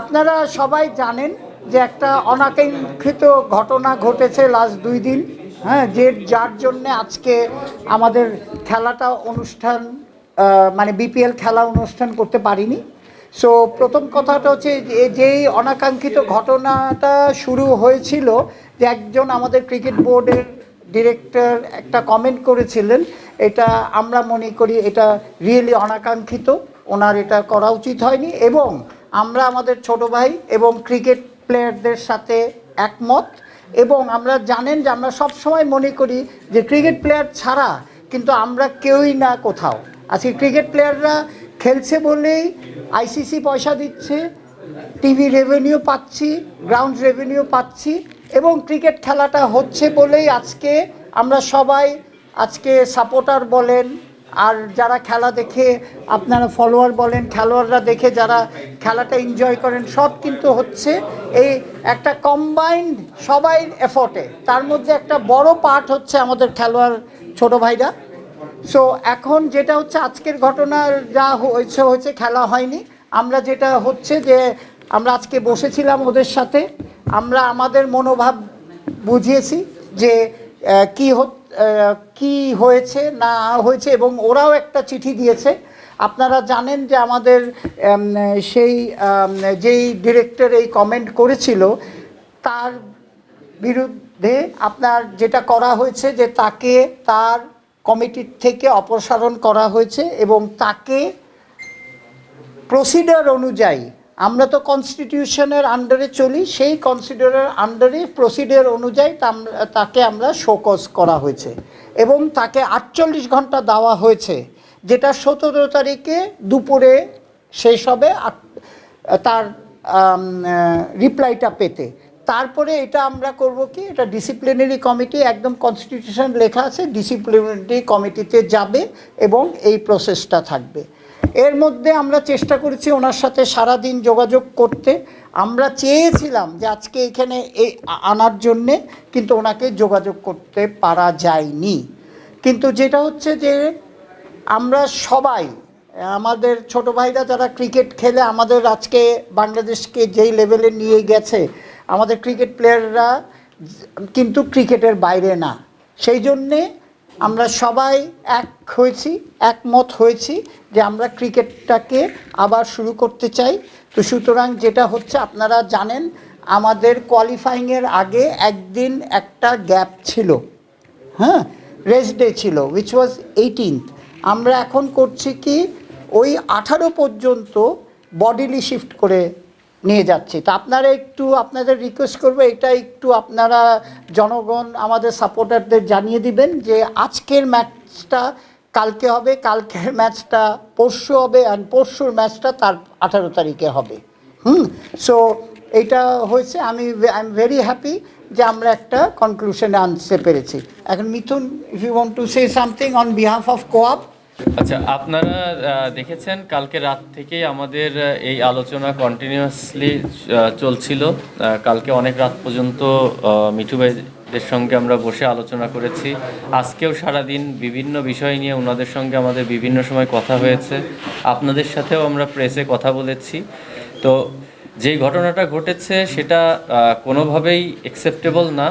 আপনারা সবাই জানেন যে একটা অনাকাঙ্ক্ষিত ঘটনা ঘটেছে লাস্ট দুই দিন হ্যাঁ যে যার জন্যে আজকে আমাদের খেলাটা অনুষ্ঠান মানে বিপিএল খেলা অনুষ্ঠান করতে পারিনি। সো প্রথম কথাটা হচ্ছে যে যেই অনাকাঙ্ক্ষিত ঘটনাটা শুরু হয়েছিল, যে একজন আমাদের ক্রিকেট বোর্ডের ডিরেক্টর একটা কমেন্ট করেছিলেন, এটা আমরা মনে করি এটা রিয়েলি অনাকাঙ্ক্ষিত, ওনার এটা করা উচিত হয়নি এবং আমরা আমাদের ছোট ভাই এবং ক্রিকেট প্লেয়ারদের সাথে একমত এবং আমরা জানেন যে আমরা সব সময় মনে করি যে ক্রিকেট প্লেয়ার ছাড়া কিন্তু আমরা কেউই না কোথাও। আজকে ক্রিকেট প্লেয়াররা খেলছে বলেই আইসিসি পয়সা দিচ্ছে, টিভি রেভিনিউ পাচ্ছি গ্রাউন্ড রেভিনিউ পাচ্ছি এবং ক্রিকেট খেলাটা হচ্ছে বলেই আজকে আমরা সবাই আজকে সাপোর্টার বলেন আর যারা খেলা দেখে আপনারা ফলোয়ার বলেন খেলোয়াড়রা দেখে যারা খেলাটা এনজয় করেন সব কিন্তু হচ্ছে এই একটা কম্বাইন্ড সবাই এফোর্টে তার মধ্যে একটা বড় পার্ট হচ্ছে আমাদের খেলোয়াড় ছোট ভাইরা। সো এখন যেটা হচ্ছে আজকের ঘটনা যা হয়েছে হয়েছে খেলা হয়নি। আমরা যেটা হচ্ছে যে আমরা আজকে বসেছিলাম ওদের সাথে। আমরা আমাদের মনোভাব বুঝিয়েছি যে কি আহ, কি হয়েছে, না হয়েছে, এবং ওরাও একটা চিঠি দিয়েছে। আপনারা জানেন যে আমাদের সেই যেই ডিরেক্টর এই কমেন্ট করেছিল, তার বিরুদ্ধে আপনার যেটা করা হয়েছে, যে তাকে তার কমিটির থেকে অপসারণ করা হয়েছে এবং তাকে প্রসিডার অনুযায়ী আমরা তো কনস্টিটিউশনের আন্ডারে চলি, সেই কনসিডারের আন্ডারে প্রসিডিওর অনুযায়ী তাকে আমরা শোকজ করা হয়েছে। এবং তাকে আটচল্লিশ ঘণ্টা দেওয়া হয়েছে, যেটা সতেরো তারিখে দুপুরে শেষ হবে তার রিপ্লাইটা পেতে। তারপরে এটা আমরা করব কি, এটা ডিসিপ্লিনারি কমিটি একদম কনস্টিটিউশন লেখা আছে ডিসিপ্লিনারি কমিটিতে যাবে এবং এই প্রসেসটা থাকবে। এর মধ্যে আমরা চেষ্টা করেছি ওনার সাথে সারা দিন যোগাযোগ করতে। আমরা চেয়েছিলাম যে আজকে এখানে এই আনার জন্যে, কিন্তু ওনাকে যোগাযোগ করতে পারা যায়নি। কিন্তু যেটা হচ্ছে যে আমরা সবাই, আমাদের ছোট ভাইরা যারা ক্রিকেট খেলে, আমাদের আজকে বাংলাদেশকে যেই লেভেলে নিয়ে গেছে, আমাদের ক্রিকেট প্লেয়াররা কিন্তু ক্রিকেটের বাইরে না। সেই জন্যে আমরা সবাই এক হয়েছি, একমত হয়েছি যে আমরা ক্রিকেটটাকে আবার শুরু করতে চাই। তো সুতরাং যেটা হচ্ছে, আপনারা জানেন আমাদের কোয়ালিফাইংয়ের আগে একদিন একটা গ্যাপ ছিল। হ্যাঁ রেস্ট ডে ছিল উইচ ওয়াজ এইটিনথ আমরা এখন করছি কি, ওই আঠারো পর্যন্ত বডিলি শিফট করে নিয়ে যাচ্ছি। তা আপনারা একটু আপনাদের রিকোয়েস্ট করব, এটা একটু আপনারা জনগণ, আমাদের সাপোর্টারদের জানিয়ে দিবেন যে আজকের ম্যাচটা কালকে হবে, কালকের ম্যাচটা পরশু হবে অ্যান্ড পরশুর ম্যাচটা তার আঠারো তারিখে হবে। হুম সো এইটা হয়েছে, আমি আই এম ভেরি হ্যাপি যে আমরা একটা কনক্লুশনে আনতে পেরেছি। এখন Mithun if you want to say something on behalf of কোয়াপ আচ্ছা আপনারা দেখেছেন কালকে রাত থেকেই আমাদের এই আলোচনা কন্টিনিউয়াসলি চলছিল। কালকে অনেক রাত পর্যন্ত মিঠু ভাইদের সঙ্গে আমরা বসে আলোচনা করেছি। আজকেও সারাদিন বিভিন্ন বিষয় নিয়ে ওনাদের সঙ্গে আমাদের বিভিন্ন সময় কথা হয়েছে। আপনাদের সাথেও আমরা প্রেসে কথা বলেছি। তো যে ঘটনাটা ঘটেছে সেটা কোনোভাবেই অ্যাকসেপ্টেবল না।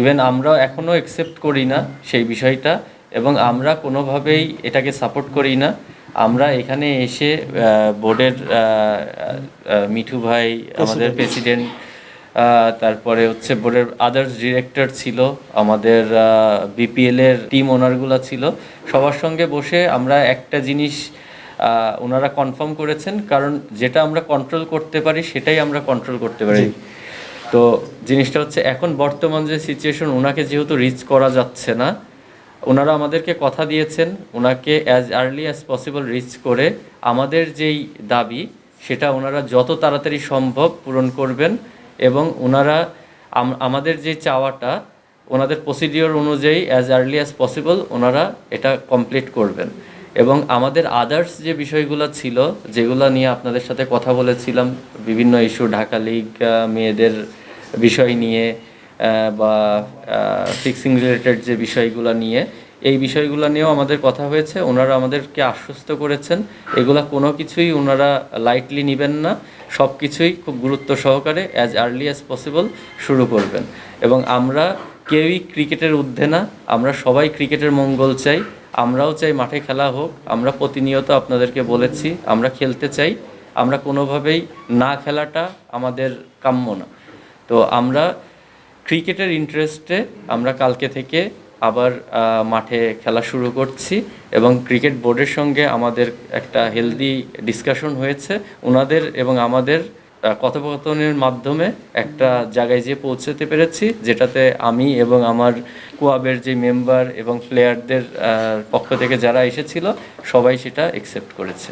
ইভেন আমরা এখনও অ্যাকসেপ্ট করি না সেই বিষয়টা। এবং আমরা কোনোভাবেই এটাকে সাপোর্ট করি না। আমরা এখানে এসে বোর্ডের মিঠু ভাই আমাদের প্রেসিডেন্ট তারপরে হচ্ছে বোর্ডের আদার্স ডিরেক্টর ছিল আমাদের বিপিএল এর টিম ওনারগুলো ছিল। সবার সঙ্গে বসে আমরা একটা জিনিস ওনারা কনফার্ম করেছেন কারণ যেটা আমরা কন্ট্রোল করতে পারি সেটাই আমরা কন্ট্রোল করতে পারি। তো জিনিসটা হচ্ছে এখন বর্তমান যে সিচুয়েশন ওনাকে যেহেতু রিচ করা যাচ্ছে না ওনারা আমাদেরকে কথা দিয়েছেন, ওনাকে as early as possible reach করে আমাদের যেই দাবি, সেটা ওনারা যত তাড়াতাড়ি সম্ভব পূরণ করবেন এবং ওনারা আমাদের যে চাওয়াটা, ওনাদের প্রসিডিওর অনুযায়ী অ্যাজ আর্লি অ্যাজ পসিবল ওনারা এটা কমপ্লিট করবেন। এবং আমাদের আদার্স যে বিষয়গুলো ছিল, যেগুলো নিয়ে আপনাদের সাথে কথা বলেছিলাম, বিভিন্ন ইস্যু ঢাকা লিগ মেয়েদের বিষয় নিয়ে বা ফিক্সিং রিলেটেড যে বিষয়গুলো নিয়ে, এই বিষয়গুলো নিয়েও আমাদের কথা হয়েছে। ওনারা আমাদেরকে আশ্বস্ত করেছেন। এগুলা কোনো কিছুই ওনারা লাইটলি নেবেন না। সব কিছুই খুব গুরুত্ব সহকারে অ্যাজ আর্লি অ্যাজ পসিবল শুরু করবেন। এবং আমরা কেউই ক্রিকেটের ঊর্ধ্বে না। আমরা সবাই ক্রিকেটের মঙ্গল চাই। আমরাও চাই মাঠে খেলা হোক। আমরা প্রতিনিয়ত আপনাদেরকে বলেছি, আমরা খেলতে চাই। আমরা কোনোভাবেই না খেলাটা আমাদের কাম্য না। তো আমরা ক্রিকেটের ইন্টারেস্টে আমরা কালকে থেকে আবার মাঠে খেলা শুরু করছি এবং ক্রিকেট বোর্ডের সঙ্গে আমাদের একটা হেলদি ডিসকাশন হয়েছে। ওনাদের এবং আমাদের কথোপকথনের মাধ্যমে একটা জায়গায় যেয়ে পৌঁছতে পেরেছি, যেটাতে আমি এবং আমার কোয়াবের যে মেম্বার এবং প্লেয়ারদের পক্ষ থেকে যারা এসেছিল, সবাই সেটা একসেপ্ট করেছে।